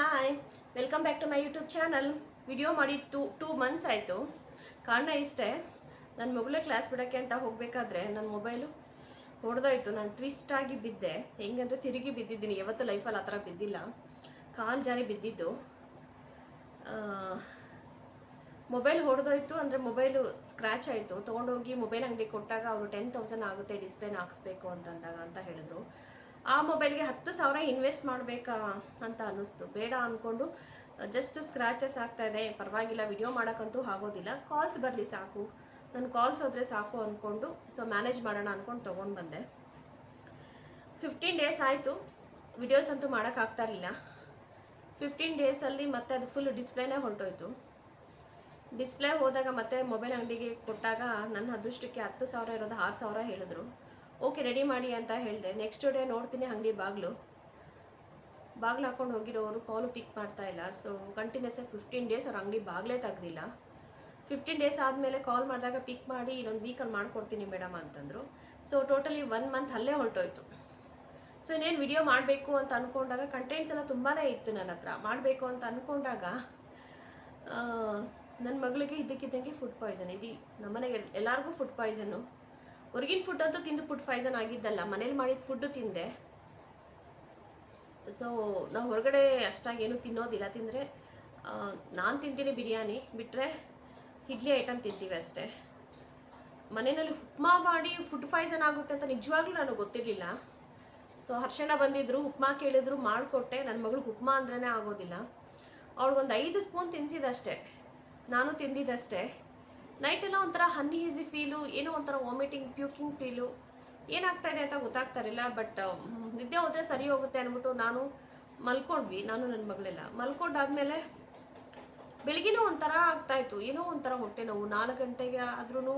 Hi welcome back to my YouTube channel video ಮಾಡಿ two two months ಆಯಿತು. ಕಾರಣ ಇಷ್ಟೇ ನನ್ನ ಮಗಳೇ ಕ್ಲಾಸ್ ಬಿಡೋಕ್ಕೆ ಅಂತ ಹೋಗಬೇಕಾದ್ರೆ ನನ್ನ ಮೊಬೈಲು ಹೊಡೆದೋಯ್ತು ನಾನು ಟ್ವಿಸ್ಟ್ ಆಗಿ ಬಿದ್ದೆ. ಹೆಂಗಂದ್ರೆ ತಿರುಗಿ ಬಿದ್ದಿದ್ದೀನಿ. ಯಾವತ್ತೂ ಲೈಫಲ್ಲಿ ಆ ಥರ ಬಿದ್ದಿಲ್ಲ. ಕಾಲು ಜಾರಿ ಬಿದ್ದಿದ್ದು. ಮೊಬೈಲ್ ಹೊಡೆದೋಯ್ತು ಅಂದರೆ ಮೊಬೈಲು ಸ್ಕ್ರ್ಯಾಚ್ ಆಯಿತು. ತೊಗೊಂಡೋಗಿ ಮೊಬೈಲ್ ಅಂಗಡಿ ಕೊಟ್ಟಾಗ ಅವರು ಟೆನ್ ತೌಸಂಡ್ ಆಗುತ್ತೆ ಡಿಸ್ಪ್ಲೇನ ಹಾಕ್ಸ್ಬೇಕು ಅಂತಂದಾಗ ಅಂತ ಹೇಳಿದ್ರು. ಆ ಮೊಬೈಲ್ಗೆ ಹತ್ತು ಸಾವಿರ ಇನ್ವೆಸ್ಟ್ ಮಾಡಬೇಕಾ ಅಂತ ಅನ್ನಿಸ್ತು. ಬೇಡ ಅಂದ್ಕೊಂಡು ಜಸ್ಟ್ ಸ್ಕ್ರ್ಯಾಚಸ್ ಇದೆ. ಪರವಾಗಿಲ್ಲ ವಿಡಿಯೋ ಮಾಡೋಕ್ಕಂತೂ ಆಗೋದಿಲ್ಲ. ಕಾಲ್ಸ್ ಬರಲಿ ಸಾಕು. ನನ್ನ ಕಾಲ್ಸ್ ಹೋದರೆ ಸಾಕು ಅಂದ್ಕೊಂಡು ಸೊ ಮ್ಯಾನೇಜ್ ಮಾಡೋಣ ಅಂದ್ಕೊಂಡು ತೊಗೊಂಡು ಬಂದೆ. ಫಿಫ್ಟೀನ್ ಡೇಸ್ ಆಯಿತು. ವಿಡಿಯೋಸ್ ಅಂತೂ ಮಾಡೋಕ್ಕಾಗ್ತಾ ಇರಲಿಲ್ಲ. ಫಿಫ್ಟೀನ್ ಡೇಸಲ್ಲಿ ಮತ್ತೆ ಅದು ಫುಲ್ ಡಿಸ್ಪ್ಲೇನೇ ಹೊರಟೋಯ್ತು ಡಿಸ್ಪ್ಲೇ ಹೋದಾಗ ಮತ್ತೆ ಮೊಬೈಲ್ ಅಂಗಡಿಗೆ ಕೊಟ್ಟಾಗ ನನ್ನ ಅದೃಷ್ಟಕ್ಕೆ ಹತ್ತು ಸಾವಿರ ಇರೋದು ಆರು ಸಾವಿರ ಹೇಳಿದ್ರು. ಓಕೆ ರೆಡಿ ಮಾಡಿ ಅಂತ ಹೇಳಿದೆ. ನೆಕ್ಸ್ಟ್ ಡೇ ನೋಡ್ತೀನಿ ಅಂಗಡಿ ಬಾಗಿಲು. ಬಾಗಿಲು ಹಾಕೊಂಡು ಹೋಗಿರೋರು ಕಾಲು ಪಿಕ್ ಮಾಡ್ತಾ ಇಲ್ಲ. ಸೊ ಕಂಟಿನ್ಯೂಸ್ ಆಗಿ ಫಿಫ್ಟೀನ್ ಡೇಸ್ ಅವ್ರ ಅಂಗಡಿ ಬಾಗಿಲೇ ತೆಗ್ದಿಲ್ಲ. ಫಿಫ್ಟೀನ್ ಡೇಸ್ ಆದಮೇಲೆ ಕಾಲ್ ಮಾಡಿದಾಗ ಪಿಕ್ ಮಾಡಿ ಇನ್ನೊಂದು ವೀಕಲ್ಲಿ ಮಾಡ್ಕೊಡ್ತೀನಿ ಮೇಡಮ್ ಅಂತಂದರು. ಸೊ ಟೋಟಲಿ ಒನ್ ಮಂತ್ ಅಲ್ಲೇ ಹೊರಟೋಯ್ತು. ಸೊ ಇನ್ನೇನು ವಿಡಿಯೋ ಮಾಡಬೇಕು ಅಂತ ಅಂದ್ಕೊಂಡಾಗ ಕಂಟೆಂಟ್ಸ್ ಎಲ್ಲ ತುಂಬಾ ಇತ್ತು ನನ್ನ ಹತ್ರ. ಮಾಡಬೇಕು ಅಂತ ಅಂದ್ಕೊಂಡಾಗ ನನ್ನ ಮಗಳಿಗೆ ಇದ್ದಕ್ಕಿದ್ದಂಗೆ ಫುಡ್ ಪಾಯ್ಸನ್ ಇದು ನಮ್ಮನೆಗೆ ಎಲ್ಲರಿಗೂ ಫುಡ್ ಪಾಯ್ಸನ್ನು ಹೊರಗಿನ ಫುಡ್ ಅಂತೂ ತಿಂದು ಫುಡ್ ಪಾಯ್ಸನ್ ಆಗಿದ್ದಲ್ಲ, ಮನೇಲಿ ಮಾಡಿದ ಫುಡ್ಡು ತಿಂದೆ. ಸೊ ನಾವು ಹೊರಗಡೆ ಅಷ್ಟಾಗಿ ಏನು ತಿನ್ನೋದಿಲ್ಲ. ತಿಂದರೆ ನಾನು ತಿಂತೀನಿ ಬಿರಿಯಾನಿ ಬಿಟ್ಟರೆ ಇಡ್ಲಿ ಐಟಮ್ ತಿಂತೀವಿ ಅಷ್ಟೇ. ಮನೆಯಲ್ಲಿ ಉಪ್ಮಾ ಮಾಡಿ ಫುಡ್ ಪಾಯ್ಸನ್ ಆಗುತ್ತೆ ಅಂತ ನಿಜವಾಗ್ಲೂ ನನಗೆ ಗೊತ್ತಿರಲಿಲ್ಲ. ಸೊ ಹರ್ಷಣ ಬಂದಿದ್ರು, ಉಪ್ಮಾ ಕೇಳಿದ್ರು, ಮಾಡಿಕೊಟ್ಟೆ. ನನ್ನ ಮಗಳಿಗೆ ಉಪ್ಮಾ ಅಂದ್ರೇ ಆಗೋದಿಲ್ಲ. ಅವಳಿಗೊಂದು ಐದು ಸ್ಪೂನ್ ತಿನ್ಸಿದಷ್ಟೇ ನಾನು ತಿಂದಿದ್ದಷ್ಟೇ ನೈಟೆಲ್ಲ ಒಂಥರ ಹನ್ನಿ ಈಸಿ ಫೀಲು ಏನೋ ಒಂಥರ ವಾಮಿಟಿಂಗ್ ಪ್ಯೂಕಿಂಗ್ ಫೀಲು ಏನಾಗ್ತಾ ಇದೆ ಅಂತ ಗೊತ್ತಾಗ್ತಾ ಇರಲಿಲ್ಲ ಬಟ್ ನಿದ್ದೆ ಹೋದರೆ ಸರಿ ಹೋಗುತ್ತೆ ಅಂದ್ಬಿಟ್ಟು ನಾನು ಮಲ್ಕೊಂಡ್ವಿ. ನಾನು ನನ್ನ ಮಗಳೆಲ್ಲ. ಮಲ್ಕೊಂಡಾದ್ಮೇಲೆ ಬೆಳಗಿನೂ ಒಂಥರ ಆಗ್ತಾಯಿತ್ತು ಏನೋ ಒಂಥರ ಹೊಟ್ಟೆ ನೋವು, ನಾಲ್ಕು ಗಂಟೆಗೆ ಆದ್ರೂ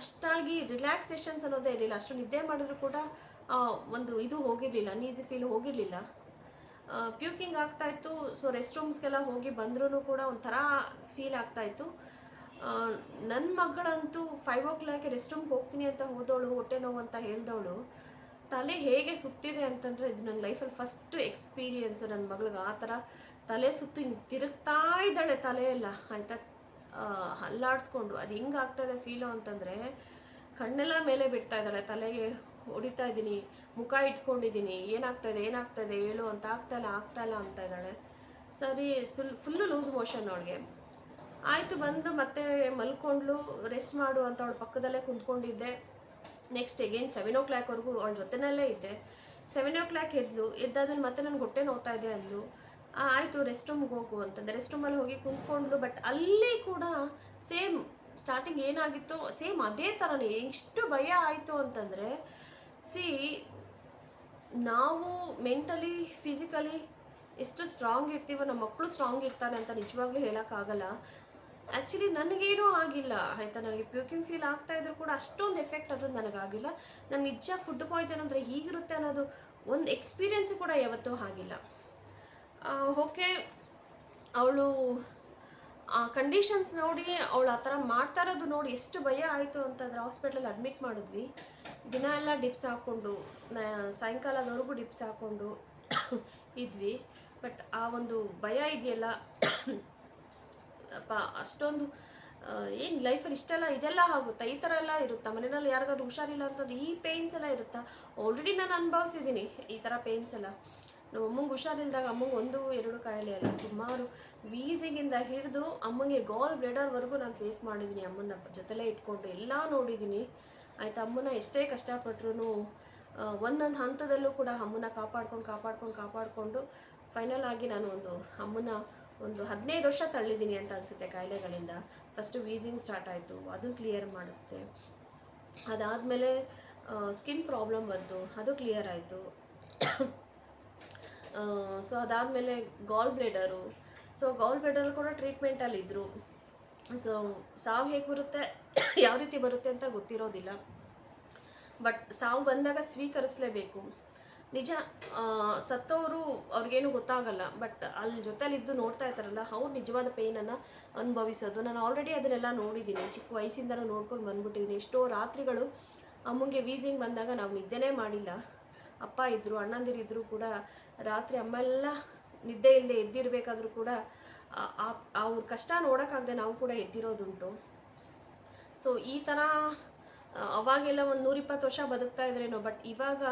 ಅಷ್ಟಾಗಿ ರಿಲ್ಯಾಕ್ಸೇಷನ್ಸ್ ಅನ್ನೋದೇ ಇರಲಿಲ್ಲ. ಅಷ್ಟು ನಿದ್ದೆ ಮಾಡಿದ್ರು ಕೂಡ ಒಂದು ಇದು ಹೋಗಿರಲಿಲ್ಲ ನೀಸಿ ಫೀಲ್ ಹೋಗಿರಲಿಲ್ಲ. ಪ್ಯೂಕಿಂಗ್ ಆಗ್ತಾಯಿತ್ತು ಸೊ ರೆಸ್ಟ್ ರೂಮ್ಸ್ಗೆಲ್ಲ ಹೋಗಿ ಬಂದ್ರೂ ಕೂಡ ಒಂಥರ ಫೀಲ್ ಆಗ್ತಾಯಿತ್ತು ನನ್ನ ಮಗಳಂತೂ ಫೈವ್ ಓ ಕ್ಲಾಕ್ ರೆಸ್ಟ್ ರೂಮ್ಗೆ ಹೋಗ್ತೀನಿ ಅಂತ ಹೋದವಳು, ಹೊಟ್ಟೆ ನೋವು ಅಂತ ಹೇಳ್ದವಳು, ತಲೆ ಹೇಗೆ ಸುತ್ತಿದೆ ಅಂತಂದರೆ ಇದು ನನ್ನ ಲೈಫಲ್ಲಿ ಫಸ್ಟ್ ಎಕ್ಸ್ಪೀರಿಯೆನ್ಸ್ ನನ್ನ ಮಗಳಿಗೆ. ಆ ಥರ ತಲೆ ಸುತ್ತು ಹಿಂಗೆ ತಿರುಗ್ತಾ ಇದ್ದಾಳೆ ತಲೆ ಎಲ್ಲ ಆಯಿತಾ ಅಲ್ಲಾಡಿಸ್ಕೊಂಡು ಅದು ಹೆಂಗೆ ಆಗ್ತಾಯಿದೆ ಫೀಲು ಅಂತಂದರೆ ಕಣ್ಣೆಲ್ಲ ಮೇಲೆ ಬಿಡ್ತಾ ಇದ್ದಾಳೆ, ತಲೆಗೆ ಹೊಡಿತಾ ಇದ್ದೀನಿ, ಮುಖ ಇಟ್ಕೊಂಡಿದ್ದೀನಿ ಏನಾಗ್ತಾಯಿದೆ ಏನಾಗ್ತಾಯಿದೆ ಹೇಳು ಅಂತ ಆಗ್ತಾಯಿಲ್ಲ ಆಗ್ತಾಯಿಲ್ಲ ಅಂತ ಇದ್ದಾಳೆ. ಸರಿ ಸುಲ್ ಫುಲ್ಲು ಲೂಸ್ ಮೋಷನ್ ಅವಳಿಗೆ. ಆಯಿತು ಬಂದು ಮತ್ತೆ ಮಲ್ಕೊಂಡ್ಲು ರೆಸ್ಟ್ ಮಾಡು ಅಂತ ಅವಳ ಪಕ್ಕದಲ್ಲೇ ಕುಂತ್ಕೊಂಡಿದ್ದೆ. ನೆಕ್ಸ್ಟ್ ಎಗೇನ್ ಸೆವೆನ್ ಓ ಕ್ಲಾಕ್ವರೆಗೂ ಅವಳ ಜೊತೆನಲ್ಲೇ ಇದ್ದೆ. ಸೆವೆನ್ ಓ ಕ್ಲಾಕ್ ಎದ್ಲು, ಎದ್ದಾದ್ಮೇಲೆ ಮತ್ತೆ ನಾನು ಹೊಟ್ಟೆ ನೋಡ್ತಾ ಇದೆ ಅಂದ್ಲು. ಆಯಿತು ರೆಸ್ಟ್ ರೂಮ್ಗೆ ಹೋಗು ಅಂತಂದೆ. ರೆಸ್ಟ್ ರೂಮಲ್ಲಿ ಹೋಗಿ ಕುಂತ್ಕೊಂಡ್ಲು ಬಟ್ ಅಲ್ಲಿ ಕೂಡ ಸೇಮ್ ಸ್ಟಾರ್ಟಿಂಗ್ ಏನಾಗಿತ್ತೋ ಸೇಮ್ ಅದೇ ಥರನೇ ಎಷ್ಟು ಭಯ ಆಯಿತು ಅಂತಂದರೆ ಸಿ ನಾವು ಮೆಂಟಲಿ ಫಿಸಿಕಲಿ ಎಷ್ಟು ಸ್ಟ್ರಾಂಗ್ ಇರ್ತೀವೋ ನಮ್ಮ ಮಕ್ಕಳು ಸ್ಟ್ರಾಂಗ್ ಇರ್ತಾರೆ ಅಂತ ನಿಜವಾಗ್ಲೂ ಹೇಳೋಕ್ಕಾಗಲ್ಲ. ಆ್ಯಕ್ಚುಲಿ ನನಗೇನೂ ಆಗಿಲ್ಲ, ಆಯಿತಾ? ನನಗೆ ಪ್ಯೂಕಿಂಗ್ ಫೀಲ್ ಆಗ್ತಾ ಇದ್ರು ಕೂಡ ಅಷ್ಟೊಂದು ಎಫೆಕ್ಟ್ ಅದು ನನಗಾಗಿಲ್ಲ ನನ್ನ ನಿಜ ಫುಡ್ ಪಾಯ್ಸನ್ ಅಂದರೆ ಹೀಗಿರುತ್ತೆ ಅನ್ನೋದು ಒಂದು ಎಕ್ಸ್ಪೀರಿಯೆನ್ಸು ಕೂಡ ಯಾವತ್ತೂ ಆಗಿಲ್ಲ. ಓಕೆ ಅವಳು, ಆ ಕಂಡೀಷನ್ಸ್ ನೋಡಿ, ಅವಳು ಆ ಥರ ಮಾಡ್ತಾ ಇರೋದು ನೋಡಿ ಎಷ್ಟು ಭಯ ಆಯಿತು ಅಂತಂದ್ರೆ ಹಾಸ್ಪಿಟ್ಲಲ್ಲಿ ಅಡ್ಮಿಟ್ ಮಾಡಿದ್ವಿ. ದಿನ ಎಲ್ಲ ಡಿಪ್ಸ್ ಹಾಕ್ಕೊಂಡು ಸಾಯಂಕಾಲದವರೆಗೂ ಡಿಪ್ಸ್ ಹಾಕ್ಕೊಂಡು ಇದ್ವಿ. ಬಟ್ ಆ ಒಂದು ಭಯ ಇದೆಯಲ್ಲ ಅಪ್ಪ, ಅಷ್ಟೊಂದು ಏನು ಲೈಫಲ್ಲಿ ಇಷ್ಟೆಲ್ಲ ಇದೆಲ್ಲ ಆಗುತ್ತಾ? ಈ ಥರ ಎಲ್ಲ ಇರುತ್ತಾ? ಮನೆಯಲ್ಲಿ ಯಾರಿಗಾದ್ರು ಹುಷಾರಿಲ್ಲ ಅಂತಂದ್ರೆ ಈ ಪೇಯ್ನ್ಸ್ ಎಲ್ಲ ಇರುತ್ತಾ? ಆಲ್ರೆಡಿ ನಾನು ಅನುಭವಿಸಿದ್ದೀನಿ ಈ ಥರ ಪೇಯ್ನ್ಸ್ ಎಲ್ಲ. ನಮ್ಮ ಅಮ್ಮಂಗೆ ಹುಷಾರಿಲ್ದಾಗ, ಅಮ್ಮಂಗೆ ಒಂದು, ಎರಡು ಕಾಯಿಲೆ ಅಲ್ಲ. ಸುಮಾರು ವೀಸಿಗಿಂದ ಹಿಡಿದು ಅಮ್ಮಂಗೆ ಗಾಲ್ ಬ್ಲೇಡರ್ವರೆಗೂ ನಾನು ಫೇಸ್ ಮಾಡಿದ್ದೀನಿ. ಅಮ್ಮನ ಜೊತೆಲೇ ಇಟ್ಕೊಂಡು ಎಲ್ಲ ನೋಡಿದ್ದೀನಿ. ಆಯಿತಾ? ಅಮ್ಮನ ಎಷ್ಟೇ ಕಷ್ಟಪಟ್ರು ಒಂದೊಂದು ಹಂತದಲ್ಲೂ ಕೂಡ ಅಮ್ಮನ ಕಾಪಾಡ್ಕೊಂಡು ಕಾಪಾಡ್ಕೊಂಡು, ಕಾಪಾಡಿಕೊಂಡು ಫೈನಲ್ ಆಗಿ ನಾನು ಒಂದು ಅಮ್ಮನ ಒಂದು ಹದಿನೈದು ವರ್ಷ ತಳ್ಳಿದ್ದೀನಿ ಅಂತ ಅನಿಸುತ್ತೆ ಕಾಯಿಲೆಗಳಿಂದ. ಫಸ್ಟು ವೀಸಿಂಗ್ ಸ್ಟಾರ್ಟ್ ಆಯಿತು, ಅದು ಕ್ಲಿಯರ್ ಮಾಡಿಸ್ದೆ. ಅದಾದಮೇಲೆ ಸ್ಕಿನ್ ಪ್ರಾಬ್ಲಮ್ ಬಂತು, ಅದು ಕ್ಲಿಯರ್ ಆಯಿತು. ಸೊ ಅದಾದಮೇಲೆ ಗಾಲ್ ಬ್ಲೇಡರು ಸೊ ಗಾಲ್ ಬ್ಲೇಡರ್ ಕೂಡ ಟ್ರೀಟ್ಮೆಂಟಲ್ಲಿ ಇದ್ದರು ಸೊ ಸಾವು ಹೇಗೆ ಬರುತ್ತೆ, ಯಾವ ರೀತಿ ಬರುತ್ತೆ ಅಂತ ಗೊತ್ತಿರೋದಿಲ್ಲ. ಬಟ್ ಸಾವು ಬಂದಾಗ ಸ್ವೀಕರಿಸಲೇಬೇಕು. ನಿಜ ಸತ್ತವರು ಅವ್ರಿಗೇನು ಗೊತ್ತಾಗಲ್ಲ ಬಟ್ ಅಲ್ಲಿ ಜೊತೆಲಿದ್ದು ನೋಡ್ತಾ ಇರ್ತಾರಲ್ಲ, ಅವ್ರು ನಿಜವಾದ ಪೇಯ್ನನ್ನು ಅನುಭವಿಸೋದು. ನಾನು ಆಲ್ರೆಡಿ ಅದನ್ನೆಲ್ಲ ನೋಡಿದ್ದೀನಿ. ಚಿಕ್ಕ ವಯಸ್ಸಿಂದನೂ ನೋಡ್ಕೊಂಡು ಬಂದ್ಬಿಟ್ಟಿದ್ದೀನಿ. ಎಷ್ಟೋ ರಾತ್ರಿಗಳು ಅಮ್ಮಂಗೆ ವೀಸಿಂಗ್ ಬಂದಾಗ ನಾವು ನಿದ್ದೆನೇ ಮಾಡಿಲ್ಲ. ಅಪ್ಪ ಇದ್ದರು ಅಣ್ಣಂದಿರಿದ್ರು ಕೂಡ ರಾತ್ರಿ ಅಮ್ಮ ಎಲ್ಲ ನಿದ್ದೆ ಇಲ್ಲದೆ ಎದ್ದಿರಬೇಕಾದ್ರೂ ಕೂಡ ಅವ್ರ ಕಷ್ಟ ನೋಡೋಕ್ಕಾಗದೆ ನಾವು ಕೂಡ ಎದ್ದಿರೋದುಂಟು. ಸೊ ಈ ಥರ ಅವಾಗೆಲ್ಲ ಒಂದು ನೂರಿಪ್ಪತ್ತು ವರ್ಷ ಬದುಕ್ತಾ ಇದ್ರೇನೋ ಬಟ್ ಇವಾಗ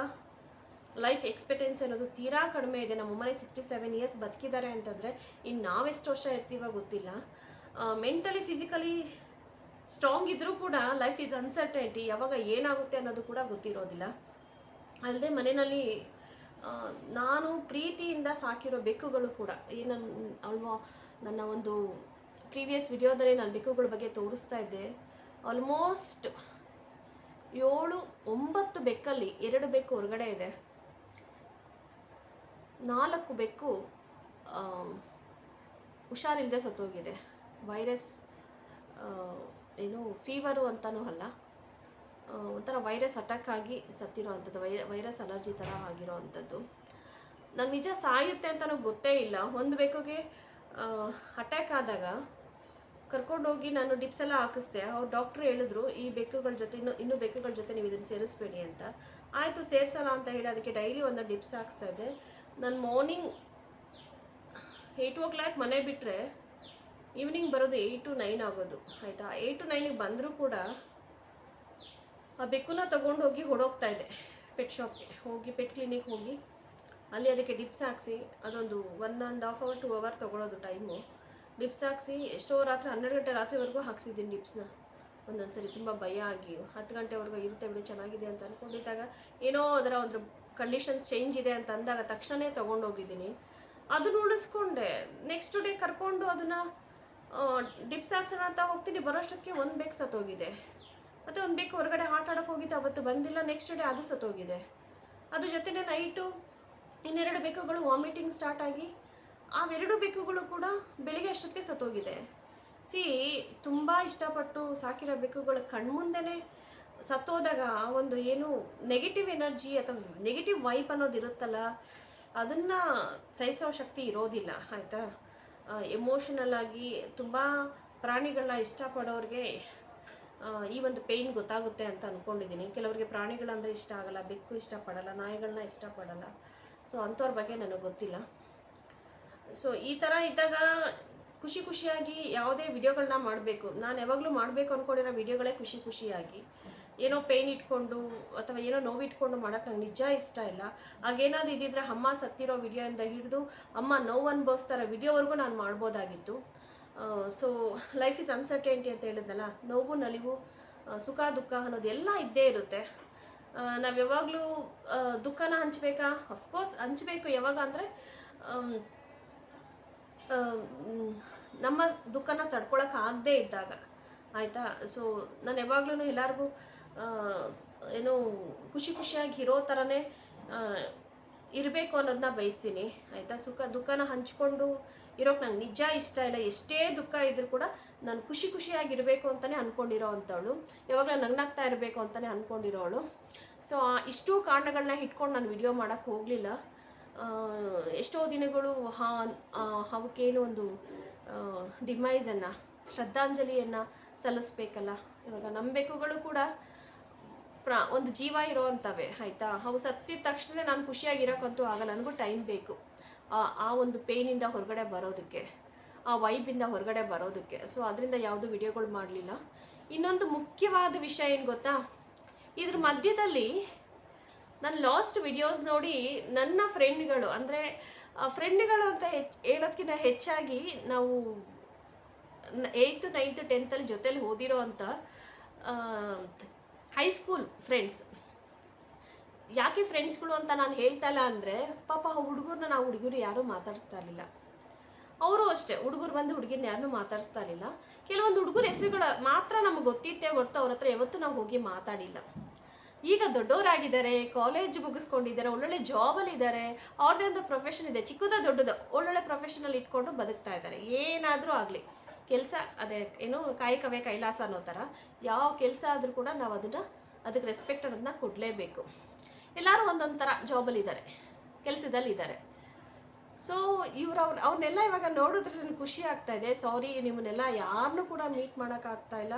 ಲೈಫ್ ಎಕ್ಸ್ಪೆಕ್ಟೆನ್ಸಿ ಅನ್ನೋದು ತೀರಾ ಕಡಿಮೆ ಇದೆ. ನಮ್ಮ ಮನೆ ಸಿಕ್ಸ್ಟಿ ಸೆವೆನ್ ಇಯರ್ಸ್ ಬದುಕಿದ್ದಾರೆ ಅಂತಂದರೆ ಇನ್ನು ನಾವೆಷ್ಟು ವರ್ಷ ಇರ್ತೀವ ಗೊತ್ತಿಲ್ಲ. ಮೆಂಟಲಿ ಫಿಸಿಕಲಿ ಸ್ಟ್ರಾಂಗ್ ಇದ್ದರೂ ಕೂಡ ಲೈಫ್ ಈಸ್ ಅನ್ಸರ್ಟೆಂಟಿ ಯಾವಾಗ ಏನಾಗುತ್ತೆ ಅನ್ನೋದು ಕೂಡ ಗೊತ್ತಿರೋದಿಲ್ಲ. ಅಲ್ಲದೆ ಮನೆಯಲ್ಲಿ ನಾನು ಪ್ರೀತಿಯಿಂದ ಸಾಕಿರೋ ಬೆಕ್ಕುಗಳು ಕೂಡ ಏನು ಅಲ್ವಾ, ನನ್ನ ಒಂದು ಪ್ರೀವಿಯಸ್ ವಿಡಿಯೋದಲ್ಲಿ ನಾನು ಬೆಕ್ಕುಗಳ ಬಗ್ಗೆ ತೋರಿಸ್ತಾ ಇದ್ದೆ. ಆಲ್ಮೋಸ್ಟ್ ಏಳು, ಒಂಬತ್ತು ಬೆಕ್ಕಲ್ಲಿ ಎರಡು ಬೆಕ್ಕು ಹೊರಗಡೆ ಇದೆ. ನಾಲ್ಕು ಬೆಕ್ಕು ಹುಷಾರಿಲ್ಲದೆ ಸತ್ತೋಗಿದೆ. ವೈರಸ್ ಏನು ಫೀವರು ಅಂತಲೂ ಅಲ್ಲ. ಒಂಥರ ವೈರಸ್ ಅಟ್ಯಾಕ್ ಆಗಿ ಸತ್ತಿರೋ ಅಂಥದ್ದು ವೈ, ವೈರಸ್ ಅಲರ್ಜಿ ಥರ ಆಗಿರೋ ಅಂಥದ್ದು ನಾನು ನಿಜ ಸಾಯುತ್ತೆ ಅಂತಲೂ ಗೊತ್ತೇ ಇಲ್ಲ. ಒಂದು ಬೆಕ್ಕುಗೆ ಅಟ್ಯಾಕ್ ಆದಾಗ ಕರ್ಕೊಂಡೋಗಿ ನಾನು ಡಿಪ್ಸ್ ಎಲ್ಲ ಹಾಕಿಸ್ದೆ. ಅವ್ರು ಡಾಕ್ಟ್ರು ಹೇಳಿದ್ರು, ಈ ಬೆಕ್ಕುಗಳ ಜೊತೆ, ಇನ್ನು, ಇನ್ನೂ ಬೆಕ್ಕುಗಳ ಜೊತೆ ನೀವು ಇದನ್ನು ಸೇರಿಸ್ಬೇಡಿ ಅಂತ. ಆಯಿತು, ಸೇರಿಸಲ್ಲ ಅಂತ ಹೇಳಿ ಅದಕ್ಕೆ ಡೈಲಿ ಒಂದು ಡಿಪ್ಸ್ ಹಾಕಿಸ್ತಾ ಇದ್ದೆ. ನಾನು ಮಾರ್ನಿಂಗ್ ಏಯ್ಟ್ ಓ ಕ್ಲಾಕ್ ಮನೆ ಬಿಟ್ಟರೆ ಈವ್ನಿಂಗ್ ಬರೋದು ಏಯ್ಟ್ ಟು ನೈನ್ ಆಗೋದು, ಆಯಿತಾ? ಏಯ್ಟ್ ಟು ನೈನಿಗೆ ಬಂದರೂ ಕೂಡ ಆ ಬೆಕ್ಕನ್ನ ತೊಗೊಂಡು ಹೋಗಿ ಹೊಡೋಗ್ತಾ ಇದ್ದೆ ಪೆಟ್ ಶಾಪ್ಗೆ ಹೋಗಿ ಪೆಟ್ ಕ್ಲಿನಿಕ್ ಹೋಗಿ ಅಲ್ಲಿ ಅದಕ್ಕೆ ಡಿಪ್ಸ್ ಹಾಕ್ಸಿ, ಅದೊಂದು one and half hour to hour ತೊಗೊಳೋದು ಟೈಮು ಡಿಪ್ಸ್ ಹಾಕ್ಸಿ, ಎಷ್ಟೋ ರಾತ್ರಿ, ಹನ್ನೆರಡು ಗಂಟೆ ರಾತ್ರಿವರೆಗೂ ಹಾಕ್ಸಿದ್ದೀನಿ ಡಿಪ್ಸ್ನ ಒಂದೊಂದು ಸರಿ ತುಂಬ ಭಯ ಆಗಿ ಹತ್ತು ಗಂಟೆವರೆಗೂ ಇರುತ್ತೆ ಬಿಡಿ, ಚೆನ್ನಾಗಿದೆ ಅಂತ ಅಂದ್ಕೊಂಡಿದ್ದಾಗ ಏನೋ ಅದರ ಒಂದು ಕಂಡೀಷನ್ಸ್ ಚೇಂಜ್ ಇದೆ ಅಂತ ಅಂದಾಗ ತಕ್ಷಣ ತೊಗೊಂಡೋಗಿದ್ದೀನಿ. ಅದನ್ನ ಉಳಿಸ್ಕೊಂಡೆ ನೆಕ್ಸ್ಟ್ ಡೇ ಕರ್ಕೊಂಡು ಅದನ್ನು ಡಿಪ್ಸ್ ಹಾಕ್ಸೋಣ ಅಂತ ಹೋಗ್ತೀನಿ. ಬರೋಷ್ಟೊತ್ತಿಗೆ ಒಂದು ಬೇಕು ಸತ್ತೋಗಿದೆ. ಮತ್ತು ಒಂದು ಬೇಕು ಹೊರಗಡೆ ಆಟ ಆಡೋಕೆ ಹೋಗಿದ್ದು. ಅವತ್ತು ಬಂದಿಲ್ಲ. ನೆಕ್ಸ್ಟ್ ಡೇ ಅದು ಸತ್ತೋಗಿದೆ. ಅದ್ರ ಜೊತೆನೇ ನೈಟು ಇನ್ನೆರಡು ಬೆಕ್ಕುಗಳು ವಾಮಿಟಿಂಗ್ ಸ್ಟಾರ್ಟ್ ಆಗಿ ಅವೆರಡು ಬೆಕ್ಕುಗಳು ಕೂಡ ಬೆಳಿಗ್ಗೆ ಅಷ್ಟೊತ್ತಿಗೆ ಸತ್ತೋಗಿದೆ. ಸಿ ತುಂಬ ಇಷ್ಟಪಟ್ಟು ಸಾಕಿರೋ ಬೆಕ್ಕುಗಳ ಕಣ್ಮುಂದೆನೇ ಸತ್ತೋದಾಗ ಒಂದು ಏನು ನೆಗೆಟಿವ್ ಎನರ್ಜಿ ಅಥವಾ ನೆಗೆಟಿವ್ ವೈಪ್ ಅನ್ನೋದು ಇರುತ್ತಲ್ಲ, ಅದನ್ನು ಸಹಿಸೋ ಶಕ್ತಿ ಇರೋದಿಲ್ಲ, ಆಯಿತಾ? ಎಮೋಷನಲ್ ಆಗಿ ತುಂಬ ಪ್ರಾಣಿಗಳನ್ನ ಇಷ್ಟಪಡೋರಿಗೆ ಈ ಒಂದು ಪೇಯ್ನ್ ಗೊತ್ತಾಗುತ್ತೆ ಅಂತ ಅಂದ್ಕೊಂಡಿದ್ದೀನಿ ಕೆಲವರಿಗೆ ಪ್ರಾಣಿಗಳಂದರೆ ಇಷ್ಟ ಆಗಲ್ಲ, ಬೆಕ್ಕು ಇಷ್ಟಪಡಲ್ಲ ನಾಯಿಗಳನ್ನ ಇಷ್ಟಪಡಲ್ಲ. ಸೊ ಅಂಥವ್ರ ಬಗ್ಗೆ ನನಗೆ ಗೊತ್ತಿಲ್ಲ. ಸೊ ಈ ಥರ ಇದ್ದಾಗ ಖುಷಿ ಖುಷಿಯಾಗಿ ಯಾವುದೇ ವಿಡಿಯೋಗಳನ್ನ ಮಾಡಬೇಕು. ನಾನು ಯಾವಾಗಲೂ ಮಾಡಬೇಕು ಅಂದ್ಕೊಂಡಿರೋ ವಿಡಿಯೋಗಳೇ ಖುಷಿ ಖುಷಿಯಾಗಿ. ಏನೋ ಪೇಯ್ನ್ ಇಟ್ಕೊಂಡು ಅಥವಾ ಏನೋ ನೋವು ಇಟ್ಕೊಂಡು ಮಾಡೋಕ್ಕೆ ನಂಗೆ ನಿಜ ಇಷ್ಟ ಇಲ್ಲ. ಹಾಗೇನಾದ್ರು ಇದ್ದಿದ್ರೆ ಅಮ್ಮ ಸತ್ತಿರೋ ವಿಡಿಯೋಯಿಂದ ಹಿಡಿದು ಅಮ್ಮ ನೋವು ಅನ್ಭವಿಸ್ತಾರೋ ವಿಡಿಯೋವರೆಗೂ ನಾನು ಮಾಡ್ಬೋದಾಗಿತ್ತು. ಸೊ ಲೈಫ್ ಇಸ್ ಅನ್ಸರ್ಟೆಂಟಿ ಅಂತ ಹೇಳಿದ್ನಲ್ಲ, ನೋವು, ನಲಿವು ಸುಖ, ದುಃಖ ಅನ್ನೋದು ಎಲ್ಲ ಇದ್ದೇ ಇರುತ್ತೆ. ನಾವು ಯಾವಾಗಲೂ ದುಃಖನ ಹಂಚಬೇಕಾ? ಅಫ್ಕೋರ್ಸ್ ಹಂಚಬೇಕು. ಯಾವಾಗ ಅಂದರೆ ನಮ್ಮ ದುಃಖನ ತಡ್ಕೊಳಕ್ಕೆ ಆಗದೇ ಇದ್ದಾಗ. ಆಯಿತಾ? ಸೊ ನಾನು ಯಾವಾಗ್ಲೂ ಎಲ್ಲರಿಗೂ ಏನು ಖುಷಿ ಖುಷಿಯಾಗಿ ಇರೋ ಥರನೇ ಇರಬೇಕು ಅನ್ನೋದನ್ನ ಬಯಸ್ತೀನಿ. ಆಯಿತಾ? ಸುಖ, ದುಃಖನ ಹಂಚ್ಕೊಂಡು ಇರೋಕೆ ನಂಗೆ ನಿಜ ಇಷ್ಟ ಇಲ್ಲ. ಎಷ್ಟೇ ದುಃಖ ಇದ್ರೂ ಕೂಡ ನಾನು ಖುಷಿ ಖುಷಿಯಾಗಿರಬೇಕು ಅಂತಲೇ ಅಂದ್ಕೊಂಡಿರೋ ಅಂಥವಳು ಯಾವಾಗಲೂ ನಗ್ನಾಗ್ತಾ ಇರಬೇಕು ಅಂತಲೇ ಅಂದ್ಕೊಂಡಿರೋಳು ಸೊ ಇಷ್ಟೂ ಕಾರಣಗಳನ್ನ ಇಟ್ಕೊಂಡು ನಾನು ವಿಡಿಯೋ ಮಾಡೋಕ್ಕೆ ಹೋಗಲಿಲ್ಲ. ಎಷ್ಟೋ ದಿನಗಳು ಹಾ ಅವಕ್ಕೇನು ಒಂದು ಡಿಮೈಸನ್ನು ಶ್ರದ್ಧಾಂಜಲಿಯನ್ನು ಸಲ್ಲಿಸ್ಬೇಕಲ್ಲ. ಇವಾಗ ನಮ್ಮ ಕೂಡ ಪ್ರಾ, ಒಂದು ಜೀವ ಇರೋವಂಥವೇ ಆಯಿತಾ? ಅವು ಸತ್ತಿದ ತಕ್ಷಣ ನಾನು ಖುಷಿಯಾಗಿರೋಕ್ಕಂತೂ ಆಗ ನನಗೂ ಟೈಮ್ ಬೇಕು. ಆ- ಒಂದು ಪೇಯ್ನಿಂದ ಹೊರಗಡೆ ಬರೋದಕ್ಕೆ, ಆ ವೈಬಿಂದ ಹೊರಗಡೆ ಬರೋದಕ್ಕೆ. ಸೊ, ಅದರಿಂದ ಯಾವುದು ವಿಡಿಯೋಗಳು ಮಾಡಲಿಲ್ಲ. ಇನ್ನೊಂದು ಮುಖ್ಯವಾದ ವಿಷಯ ಏನು ಗೊತ್ತಾ? ಇದ್ರ ಮಧ್ಯದಲ್ಲಿ ನಾನು ಲಾಸ್ಟ್ ವಿಡಿಯೋಸ್ ನೋಡಿ ನನ್ನ ಫ್ರೆಂಡ್ಗಳು ಅಂದರೆ ಫ್ರೆಂಡ್ಗಳು ಅಂತ ಹೆಚ್ಚು ಹೇಳೋದಕ್ಕಿಂತ ಹೆಚ್ಚಾಗಿ ನಾವು ಏಯ್ತು ನೈನ್ತು ಟೆಂತಲ್ಲಿ ಜೊತೇಲಿ ಓದಿರೋ ಅಂಥ ಹೈಸ್ಕೂಲ್ ಫ್ರೆಂಡ್ಸ್ ಯಾಕೆ ಫ್ರೆಂಡ್ಸ್ಗಳು ಅಂತ ನಾನು ಹೇಳ್ತಾ ಇಲ್ಲ ಅಂದರೆ, ಪಾಪ ಹುಡುಗರನ್ನ ನಾವು ಹುಡುಗರು ಯಾರೂ ಮಾತಾಡಿಸ್ತಾ ಇರಲಿಲ್ಲ. ಅವರು ಅಷ್ಟೇ, ಹುಡುಗರು ಬಂದು ಹುಡುಗಿನ ಯಾರನ್ನೂ ಮಾತಾಡಿಸ್ತಾ ಇರಲಿಲ್ಲ. ಕೆಲವೊಂದು ಹುಡುಗರ ಹೆಸರುಗಳ ಮಾತ್ರ ನಮಗೆ ಗೊತ್ತಿತ್ತೆ ಹೊರತು ಅವ್ರ ಹತ್ರ ಯಾವತ್ತೂ ನಾವು ಹೋಗಿ ಮಾತಾಡಿಲ್ಲ. ಈಗ ದೊಡ್ಡವರಾಗಿದ್ದಾರೆ ಕಾಲೇಜ್ ಮುಗಿಸ್ಕೊಂಡಿದ್ದಾರೆ, ಒಳ್ಳೊಳ್ಳೆ ಜಾಬಲ್ಲಿ ಇದ್ದಾರೆ ಅವ್ರದ್ದೇ ಒಂದು ಪ್ರೊಫೆಷನ್ ಇದೆ, ಚಿಕ್ಕದ ದೊಡ್ಡದು, ಒಳ್ಳೊಳ್ಳೆ ಪ್ರೊಫೆಷನಲ್ಲಿ ಇಟ್ಕೊಂಡು ಬದುಕ್ತಾ ಇದ್ದಾರೆ. ಏನಾದರೂ ಆಗಲಿ. ಕೆಲಸ ಅದೇ ಏನು ಕಾಯಕವೇ ಕೈಲಾಸ ಅನ್ನೋ ಥರ ಯಾವ ಕೆಲಸ ಆದರೂ ಕೂಡ ನಾವು ಅದನ್ನು ಅದಕ್ಕೆ ರೆಸ್ಪೆಕ್ಟ್ ಅನ್ನೋದನ್ನ ಕೊಡಲೇಬೇಕು. ಎಲ್ಲರೂ ಒಂದೊಂದು ಥರ ಜಾಬಲ್ಲಿದ್ದಾರೆ ಕೆಲಸದಲ್ಲಿದ್ದಾರೆ ಸೊ ಇವ್ರು ಅವ್ರು ಅವ್ರನ್ನೆಲ್ಲ ಇವಾಗ ನೋಡಿದ್ರೆ ನನಗೆ ಖುಷಿ ಆಗ್ತಾ ಇದೆ. ಸಾರಿ ನಿಮ್ಮನ್ನೆಲ್ಲ ಯಾರನ್ನೂ ಕೂಡ ಮೀಟ್ ಮಾಡೋಕ್ಕಾಗ್ತಾ ಇಲ್ಲ.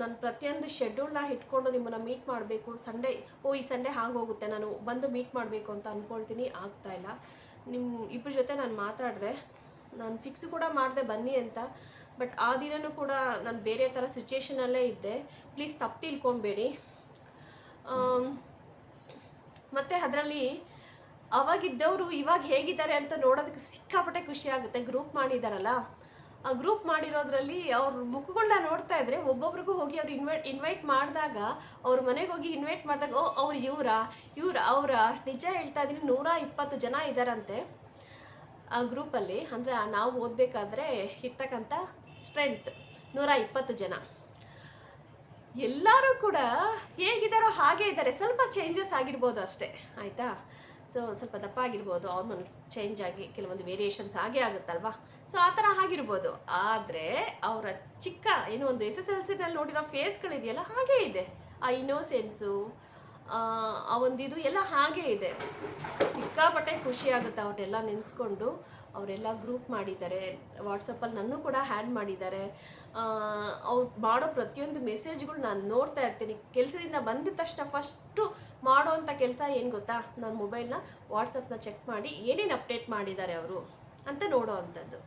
ನಾನು ಪ್ರತಿಯೊಂದು ಶೆಡ್ಯೂಲ್ನ ಇಟ್ಕೊಂಡು ನಿಮ್ಮನ್ನು ಮೀಟ್ ಮಾಡಬೇಕು. ಸಂಡೇ ಓ, ಈ ಸಂಡೇ ಹಾಗೆ ಹೋಗುತ್ತೆ. ನಾನು ಬಂದು ಮೀಟ್ ಮಾಡಬೇಕು ಅಂತ ಅಂದ್ಕೊಳ್ತೀನಿ ಆಗ್ತಾ ಇಲ್ಲ. ನಿಮ್ಮ ಇಬ್ಬರ ಜೊತೆ ನಾನು ಮಾತಾಡಿದೆ. ನಾನು ಫಿಕ್ಸ್ ಕೂಡ ಮಾಡಿದೆ, ಬನ್ನಿ ಅಂತ. ಬಟ್ ಆ ದಿನನೂ ಕೂಡ ನಾನು ಬೇರೆ ಥರ ಸಿಚುಯೇಷನಲ್ಲೇ ಇದ್ದೆ. ಪ್ಲೀಸ್ ತಪ್ಪು ತಿಳ್ಕೊಬೇಡಿ. ಮತ್ತು ಅದರಲ್ಲಿ ಅವಾಗಿದ್ದವರು ಇವಾಗ ಹೇಗಿದ್ದಾರೆ ಅಂತ ನೋಡೋದಕ್ಕೆ ಸಿಕ್ಕಾಪಟ್ಟೆ ಖುಷಿ ಆಗುತ್ತೆ. ಗ್ರೂಪ್ ಮಾಡಿದಾರಲ್ಲ. ಆ ಗ್ರೂಪ್ ಮಾಡಿರೋದ್ರಲ್ಲಿ ಅವ್ರ ಮುಖಗಳನ್ನ ನೋಡ್ತಾ ಇದ್ರೆ ಒಬ್ಬೊಬ್ರಿಗೂ ಹೋಗಿ ಅವ್ರು ಇನ್ವೈಟ್ ಇನ್ವೈಟ್ ಮಾಡಿದಾಗ, ಅವ್ರ ಮನೆಗೆ ಹೋಗಿ ಇನ್ವೈಟ್ ಮಾಡಿದಾಗ, ಓ, ಅವ್ರು ಇವರ? ಇವ್ರ ಅವರ? ನಿಜ ಹೇಳ್ತಾ ಇದ್ದೀನಿ, ನೂರ ಇಪ್ಪತ್ತು ಜನ ಇದ್ದಾರಂತೆ ಆ ಗ್ರೂಪಲ್ಲಿ ಅಂದರೆ ನಾವು ಓದಬೇಕಾದ್ರೆ ಇರ್ತಕ್ಕಂಥ ಸ್ಟ್ರೆಂತ್ ನೂರ ಇಪ್ಪತ್ತು ಜನ. ಎಲ್ಲರೂ ಕೂಡ ಹೇಗಿದ್ದಾರೋ ಹಾಗೆ ಇದ್ದಾರೆ. ಸ್ವಲ್ಪ ಚೇಂಜಸ್ ಆಗಿರ್ಬೋದು ಅಷ್ಟೇ. ಆಯಿತಾ? ಸೊ ಸ್ವಲ್ಪ ದಪ್ಪ ಆಗಿರ್ಬೋದು ಹಾರ್ಮೋನ್ ಚೇಂಜ್ ಆಗಿ ಕೆಲವೊಂದು ವೇರಿಯೇಷನ್ಸ್ ಹಾಗೆ ಆಗುತ್ತಲ್ವಾ? ಸೊ ಆ ಥರ ಆಗಿರ್ಬೋದು. ಆದರೆ, ಅವರ ಚಿಕ್ಕ, ಏನು ಒಂದು ಎಸ್ ಎಸ್ ಎಲ್ ಸಿನಲ್ಲಿ ನೋಡಿರೋ ಫೇಸ್ಗಳಿದೆಯಲ್ಲ ಹಾಗೇ ಇದೆ. ಆ ಇನ್ನೋಸೆನ್ಸು ಆ ಒಂದು ಇದು ಎಲ್ಲ ಹಾಗೇ ಇದೆ. ಸಿಕ್ಕಾಪಟ್ಟೆ ಖುಷಿ ಆಗುತ್ತೆ ಅವ್ರನ್ನೆಲ್ಲ ನೆನೆಸ್ಕೊಂಡು. ಅವರೆಲ್ಲ ಗ್ರೂಪ್ ಮಾಡಿದ್ದಾರೆ. ವಾಟ್ಸಪ್ಪಲ್ಲಿ ನನ್ನೂ ಕೂಡ ಹ್ಯಾಂಡ್ ಮಾಡಿದ್ದಾರೆ. ಅವ್ರು ಮಾಡೋ ಪ್ರತಿಯೊಂದು ಮೆಸೇಜ್ಗಳು ನಾನು ನೋಡ್ತಾ ಇರ್ತೀನಿ. ಕೆಲಸದಿಂದ ಬಂದ ತಕ್ಷಣ ಫಸ್ಟು ಮಾಡೋ ಅಂಥ ಕೆಲಸ ಏನು ಗೊತ್ತಾ? ನನ್ನ ಮೊಬೈಲ್ನ ವಾಟ್ಸಪ್ನ ಚೆಕ್ ಮಾಡಿ ಏನೇನು ಅಪ್ಡೇಟ್ ಮಾಡಿದ್ದಾರೆ ಅವರು ಅಂತ ನೋಡೋ ಅಂಥದ್ದು.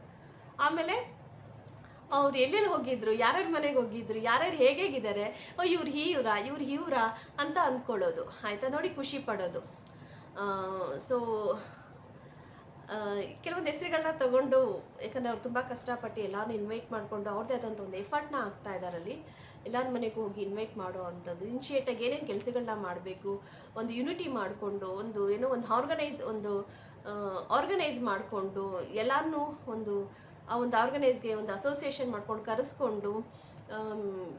ಆಮೇಲೆ ಅವ್ರು ಎಲ್ಲೆಲ್ಲಿ ಹೋಗಿದ್ರು? ಯಾರ್ಯಾರ ಮನೆಗೆ ಹೋಗಿದ್ರು? ಯಾರ್ಯಾರು ಹೇಗೇಗಿದ್ದಾರೆ ಓ, ಇವ್ರು ಹೀವ್ರ ಇವ್ರು ಹೀವ್ರ ಅಂತ ಅಂದ್ಕೊಳ್ಳೋದು ಆಯಿತಾ? ನೋಡಿ ಖುಷಿ ಪಡೋದು. ಸೊ ಕೆಲವೊಂದು ಹೆಸರುಗಳನ್ನ ತಗೊಂಡು, ಯಾಕಂದರೆ ಅವ್ರು ತುಂಬ ಕಷ್ಟಪಟ್ಟು ಎಲ್ಲರೂ ಇನ್ವೈಟ್ ಮಾಡಿಕೊಂಡು ಅವ್ರದ್ದೇ ಆದಂಥ ಒಂದು ಎಫರ್ಟ್ನ ಹಾಕ್ತಾ ಇದ್ದಾರಲ್ಲಿ ಎಲ್ಲರ ಮನೆಗೆ ಹೋಗಿ ಇನ್ವೈಟ್ ಮಾಡೋ ಅಂಥದ್ದು. ಇನ್ಶಿಯೇಟಾಗಿ ಏನೇನು ಕೆಲಸಗಳನ್ನ ಮಾಡಬೇಕು? ಒಂದು ಯುನಿಟಿ ಮಾಡಿಕೊಂಡು, ಒಂದು ಏನೋ ಒಂದು ಆರ್ಗನೈಸ್ ಒಂದು ಆರ್ಗನೈಸ್ ಮಾಡಿಕೊಂಡು ಎಲ್ಲರನ್ನೂ ಒಂದು ಆ ಒಂದು ಆರ್ಗನೈಸ್ಗೆ ಒಂದು ಅಸೋಸಿಯೇಷನ್ ಮಾಡ್ಕೊಂಡು ಕರೆಸ್ಕೊಂಡು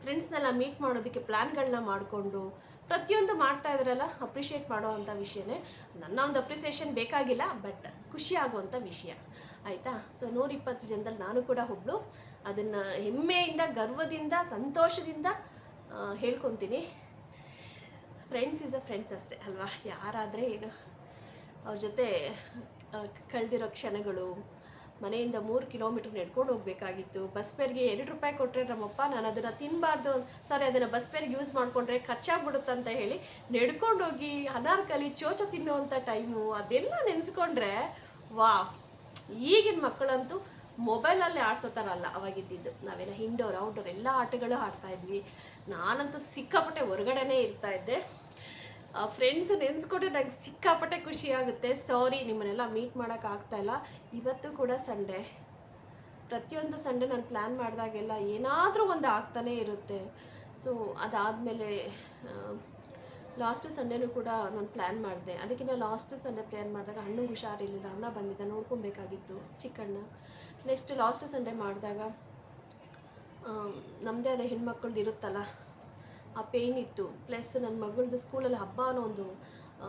ಫ್ರೆಂಡ್ಸ್ನೆಲ್ಲ ಮೀಟ್ ಮಾಡೋದಕ್ಕೆ ಪ್ಲ್ಯಾನ್ಗಳನ್ನ ಮಾಡಿಕೊಂಡು ಪ್ರತಿಯೊಂದು ಮಾಡ್ತಾ ಇದ್ರಲ್ಲ ಅಪ್ರಿಷಿಯೇಟ್ ಮಾಡೋ ಅಂಥ ವಿಷಯನೇ. ನನ್ನ ಒಂದು ಅಪ್ರಿಸಿಯೇಷನ್ ಬೇಕಾಗಿಲ್ಲ ಬಟ್ ಖುಷಿ ಆಗುವಂಥ ವಿಷಯ. ಆಯಿತಾ? ಸೊ ನೂರಿಪ್ಪತ್ತು ಜನದಲ್ಲಿ ನಾನು ಕೂಡ ಒಬ್ಳು. ಅದನ್ನು ಹೆಮ್ಮೆಯಿಂದ, ಗರ್ವದಿಂದ, ಸಂತೋಷದಿಂದ ಹೇಳ್ಕೊತೀನಿ. ಫ್ರೆಂಡ್ಸ್ ಇಸ್ ಅ ಫ್ರೆಂಡ್ಸ್ ಅಷ್ಟೇ, ಅಲ್ವಾ? ಯಾರಾದರೆ ಏನು? ಅವ್ರ ಜೊತೆ ಕಳೆದಿರೋ ಕ್ಷಣಗಳು ಮನೆಯಿಂದ ಮೂರು ಕಿಲೋಮೀಟ್ರ್ ನಡ್ಕೊಂಡು ಹೋಗಬೇಕಾಗಿತ್ತು. ಬಸ್ ಫೇರ್ಗೆ ಎರಡು ರೂಪಾಯಿ ಕೊಟ್ಟರೆ ನಮ್ಮಪ್ಪ, ನಾನು ಅದನ್ನು ತಿನ್ನಬಾರ್ದು ಸಾರಿ, ಅದನ್ನು ಬಸ್ ಫೇರ್ಗೆ ಯೂಸ್ ಮಾಡಿಕೊಂಡ್ರೆ ಅಂತ ಹೇಳಿ ನೆಡ್ಕೊಂಡೋಗಿ ಅನಾರ್ಕಲಿ ಚೋಚ ತಿನ್ನುವಂಥ ಟೈಮು ಅದೆಲ್ಲ ನೆನೆಸ್ಕೊಂಡ್ರೆ ವಾ ಈಗಿನ ಮಕ್ಕಳಂತೂ ಮೊಬೈಲಲ್ಲಿ ಆಡ್ಸೋ ಥರ ಅಲ್ಲ ಅವಾಗಿದ್ದಿದ್ದು. ನಾವೆಲ್ಲ ಇಂಡೋರ್ ಔಟ್ಡೋರ್ ಎಲ್ಲ ಆಟಗಳು ಆಡ್ತಾ ಇದ್ವಿ. ನಾನಂತೂ ಸಿಕ್ಕಾಪಟ್ಟೆ ಹೊರಗಡೆನೇ ಇರ್ತಾ ಇದ್ದೆ. ಫ್ರೆಂಡ್ಸ್ ನೆನೆಸ್ಕೊಂಡ್ರೆ ನಂಗೆ ಸಿಕ್ಕಾಪಟ್ಟೆ ಖುಷಿ ಆಗುತ್ತೆ. ಸಾರಿ ನಿಮ್ಮನ್ನೆಲ್ಲ ಮೀಟ್ ಮಾಡೋಕೆ ಆಗ್ತಾ ಇಲ್ಲ. ಇವತ್ತು ಕೂಡ ಸಂಡೆ ಪ್ರತಿಯೊಂದು ಸಂಡೇ ನಾನು ಪ್ಲ್ಯಾನ್ ಮಾಡಿದಾಗೆಲ್ಲ ಏನಾದರೂ ಒಂದು ಆಗ್ತಾನೇ ಇರುತ್ತೆ. ಸೊ ಅದಾದಮೇಲೆ ಲಾಸ್ಟ್ ಸಂಡೇನೂ ಕೂಡ ನಾನು ಪ್ಲ್ಯಾನ್ ಮಾಡಿದೆ. ಅದಕ್ಕಿಂತ ಲಾಸ್ಟ್ ಸಂಡೇ ಪ್ಲ್ಯಾನ್ ಮಾಡಿದಾಗ ಹಣ್ಣು ಹುಷಾರಿರಲಿಲ್ಲ. ಅಣ್ಣ ಬಂದಿದ್ದ, ನೋಡ್ಕೊಬೇಕಾಗಿತ್ತು ಚಿಕ್ಕಣ್ಣ. ನೆಕ್ಸ್ಟ್ ಲಾಸ್ಟ್ ಸಂಡೇ ಮಾಡಿದಾಗ ನಮ್ಮದೇ ಆದ ಹೆಣ್ಮಕ್ಳದ್ದು ಇರುತ್ತಲ್ಲ ಆ ಪೇಯ್ನ್ ಇತ್ತು. ಪ್ಲಸ್ ನನ್ನ ಮಗಳದ್ದು ಸ್ಕೂಲಲ್ಲಿ ಹಬ್ಬ ಅನ್ನೋ ಒಂದು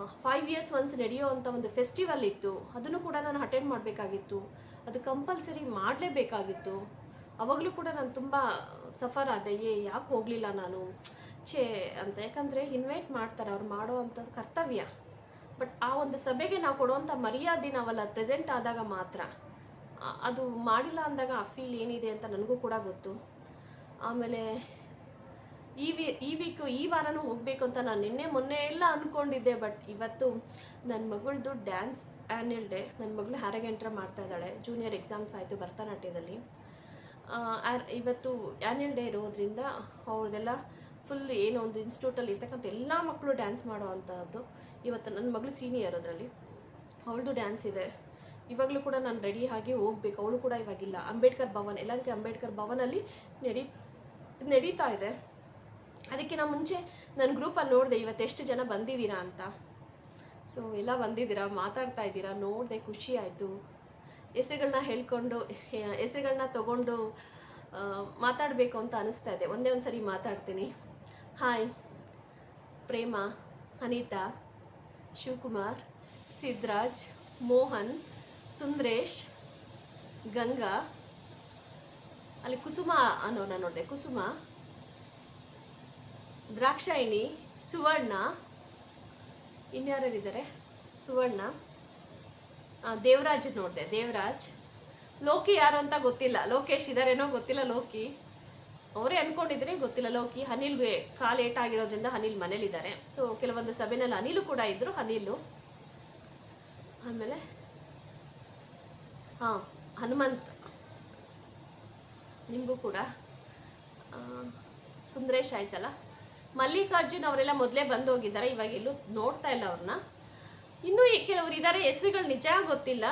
ಫೈವ್ ಇಯರ್ಸ್ ಒನ್ಸ್ ನಡೆಯೋ ಅಂಥ ಒಂದು ಫೆಸ್ಟಿವಲ್ ಇತ್ತು. ಅದನ್ನು ಕೂಡ ನಾನು ಅಟೆಂಡ್ ಮಾಡಬೇಕಾಗಿತ್ತು. ಅದು ಕಂಪಲ್ಸರಿ ಮಾಡಲೇಬೇಕಾಗಿತ್ತು. ಅವಾಗಲೂ ಕೂಡ ನಾನು ತುಂಬ ಸಫರ್ ಆದೆ. ಏ, ಯಾಕೆ ಹೋಗಲಿಲ್ಲ ನಾನು? ಛೇ, ಅಂತ. ಯಾಕಂದರೆ ಇನ್ವೈಟ್ ಮಾಡ್ತಾರೆ. ಅವ್ರು ಮಾಡೋ ಅಂಥ ಕರ್ತವ್ಯ. ಬಟ್ ಆ ಒಂದು ಸಭೆಗೆ ನಾವು ಕೊಡುವಂಥ ಮರ್ಯಾದೆ ನಾವಲ್ಲ ಪ್ರೆಸೆಂಟ್ ಆದಾಗ ಮಾತ್ರ. ಅದು ಮಾಡಿಲ್ಲ ಅಂದಾಗ ಆ ಫೀಲ್ ಏನಿದೆ ಅಂತ ನನಗೂ ಕೂಡ ಗೊತ್ತು. ಆಮೇಲೆ ಈ ವಿ, ಈ ವೀಕು, ಈ ವಾರನೂ ಹೋಗಬೇಕು ಅಂತ ನಾನು ನಿನ್ನೆ ಮೊನ್ನೆ ಎಲ್ಲ ಅಂದ್ಕೊಂಡಿದ್ದೆ ಬಟ್ ಇವತ್ತು ನನ್ನ ಮಗಳದು ಡ್ಯಾನ್ಸ್ ಆ್ಯನ್ಯಲ್ ಡೇ ನನ್ನ ಮಗಳು ಹ್ಯಾರಗೆಂಟ್ರ ಮಾಡ್ತಾ ಇದ್ದಾಳೆ, ಜೂನಿಯರ್ ಎಕ್ಸಾಮ್ಸ್ ಆಯಿತು ಭರತನಾಟ್ಯದಲ್ಲಿ. ಇವತ್ತು ಆ್ಯನ್ಯಲ್ ಡೇ ಇರೋದ್ರಿಂದ ಅವ್ರದ್ದೆಲ್ಲ ಫುಲ್ ಏನೋ ಒಂದು ಇನ್ಸ್ಟಿಟ್ಯೂಟಲ್ಲಿ ಇರ್ತಕ್ಕಂಥ ಎಲ್ಲ ಮಕ್ಕಳು ಡ್ಯಾನ್ಸ್ ಮಾಡೋ ಅಂಥದ್ದು ಇವತ್ತು ನನ್ನ ಮಗಳು ಸೀನಿಯರ್ ಅದರಲ್ಲಿ. ಅವಳದು ಡ್ಯಾನ್ಸ್ ಇದೆ. ಇವಾಗಲೂ ಕೂಡ ನಾನು ರೆಡಿ ಆಗಿ ಹೋಗ್ಬೇಕು. ಅವಳು ಕೂಡ ಇವಾಗಿಲ್ಲ. ಅಂಬೇಡ್ಕರ್ ಭವನ್ ಎಲ್ಲಂಕೆ ಅಂಬೇಡ್ಕರ್ ಭವನಲ್ಲಿ ನಡಿ, ನಡೀತಾ ಇದೆ. ಅದಕ್ಕಿಂತ ಮುಂಚೆ ನನ್ನ ಗ್ರೂಪಲ್ಲಿ ನೋಡಿದೆ ಇವತ್ತು ಎಷ್ಟು ಜನ ಬಂದಿದ್ದೀರಾ ಅಂತ. ಸೊ ಎಲ್ಲ ಬಂದಿದ್ದೀರಾ, ಮಾತಾಡ್ತಾ ಇದ್ದೀರಾ, ನೋಡಿದೆ ಖುಷಿ ಆಯಿತು. ಹೆಸರುಗಳನ್ನ ಹೇಳ್ಕೊಂಡು ಹೆಸರುಗಳನ್ನ ತಗೊಂಡು ಮಾತಾಡಬೇಕು ಅಂತ ಅನಿಸ್ತಾ ಇದೆ. ಒಂದೇ ಒಂದು ಸರಿ ಮಾತಾಡ್ತೀನಿ. ಹಾಯ್ ಪ್ರೇಮ, ಅನಿತಾ, ಶಿವಕುಮಾರ್, ಸಿದ್ರಾಜ್, ಮೋಹನ್, ಸುಂದ್ರೇಶ್, ಗಂಗಾ. ಅಲ್ಲಿ ಕುಸುಮ ಅನ್ನೋನ ನೋಡಿದೆ. ಕುಸುಮ. ದ್ರಾಕ್ಷಾಯಿಣಿ, ಸುವರ್ಣ ಇನ್ಯಾರಿದ್ದಾರೆ ಸುವರ್ಣ. ದೇವರಾಜ್ ನೋಡಿದೆ, ದೇವರಾಜ್. ಲೋಕಿ ಯಾರು ಅಂತ ಗೊತ್ತಿಲ್ಲ. ಲೋಕೇಶ್ ಇದಾರೇನೋ ಗೊತ್ತಿಲ್ಲ ಲೋಕಿ. ಅವರೇ ಅನ್ಕೊಂಡಿದ್ರೆ ಗೊತ್ತಿಲ್ಲ ಲೋಕಿ. ಅನಿಲ್ಗೆ ಕಾಲು ಏಟಾಗಿರೋದ್ರಿಂದ ಅನಿಲ್ ಮನೇಲಿದ್ದಾರೆ. ಸೊ ಕೆಲವೊಂದು ಸಭೆನಲ್ಲಿ ಅನಿಲು ಕೂಡ ಇದ್ರು, ಅನಿಲು. ಆಮೇಲೆ, ಹಾಂ, ಹನುಮಂತ್. ನಿಮಗೂ ಕೂಡ. ಸುಂದರೇಶ್ ಆಯ್ತಲ್ಲ? ಮಲ್ಲಿಕಾರ್ಜುನ್ ಅವರೆಲ್ಲ ಮೊದಲೇ ಬಂದು ಹೋಗಿದ್ದಾರೆ, ಇವಾಗ ಎಲ್ಲೂ ನೋಡ್ತಾ ಇಲ್ಲ ಅವ್ರನ್ನ. ಇನ್ನೂ ಕೆಲವರು ಇದ್ದಾರೆ ಹೆಸರುಗಳು ನಿಜ ಗೊತ್ತಿಲ್ಲ.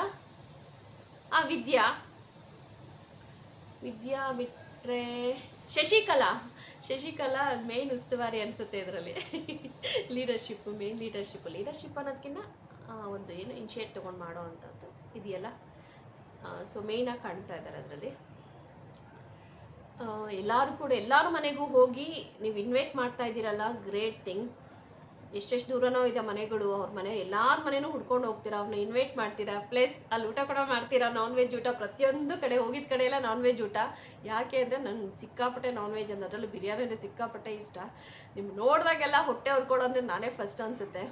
ಆ, ವಿದ್ಯಾ. ವಿದ್ಯಾ ಬಿಟ್ರೆ ಶಶಿಕಲಾ. ಶಶಿಕಲಾ ಮೇನ್ ಉಸ್ತುವಾರಿ ಅನಿಸುತ್ತೆ ಇದರಲ್ಲಿ. ಲೀಡರ್ಶಿಪ್ ಮೇನ್ ಲೀಡರ್ಶಿಪ್ ಲೀಡರ್ಶಿಪ್ ಅನ್ನೋದಕ್ಕಿಂತ ಒಂದು ಏನು ಇನ್ಶಿಯೇಟ್ ತೊಗೊಂಡು ಮಾಡೋ ಅಂಥದ್ದು ಇದೆಯಲ್ಲ? ಸೊ ಮೇಯ್ನಾಗಿ ಕಾಣ್ತಾ ಇದ್ದಾರೆ ಅದರಲ್ಲಿ. ಎಲ್ಲರೂ ಕೂಡ, ಎಲ್ಲರ ಮನೆಗೂ ಹೋಗಿ ನೀವು ಇನ್ವೈಟ್ ಮಾಡ್ತಾ ಇದ್ದೀರಲ್ಲ ಗ್ರೇಟ್ ಥಿಂಗ್ ಎಷ್ಟೆಷ್ಟು ದೂರನೋ ಇದೆ ಮನೆಗಳು, ಅವ್ರ ಮನೆ, ಎಲ್ಲರ ಮನೆನೂ ಹುಡ್ಕೊಂಡು ಹೋಗ್ತೀರಾ ಅವ್ರನ್ನ ಇನ್ವೈಟ್ ಮಾಡ್ತೀರಾ? ಪ್ಲಸ್ ಅಲ್ಲಿ ಊಟ ಕೂಡ ಮಾಡ್ತೀರಾ? ನಾನ್ ವೆಜ್ ಊಟ, ಪ್ರತಿಯೊಂದು ಕಡೆ, ಹೋಗಿದ ಕಡೆ ಎಲ್ಲ ನಾನ್ ವೆಜ್ ಊಟ. ಯಾಕೆ ಅಂದರೆ ನನ್ನ ಸಿಕ್ಕಾಪಟ್ಟೆ ನಾನ್ ವೆಜ್ ಅಂದ್ರೆ ಅದರಲ್ಲೂ ಬಿರಿಯಾನಿ ಅಂದರೆ ಸಿಕ್ಕಾಪಟ್ಟೆ ಇಷ್ಟ. ನಿಮ್ಗೆ ನೋಡಿದಾಗೆಲ್ಲ ಹೊಟ್ಟೆ ಹೊರ್ಕೊಳ್ಳೋದ್ರೆ ನಾನೇ ಫಸ್ಟ್ ಅನಿಸುತ್ತೆ.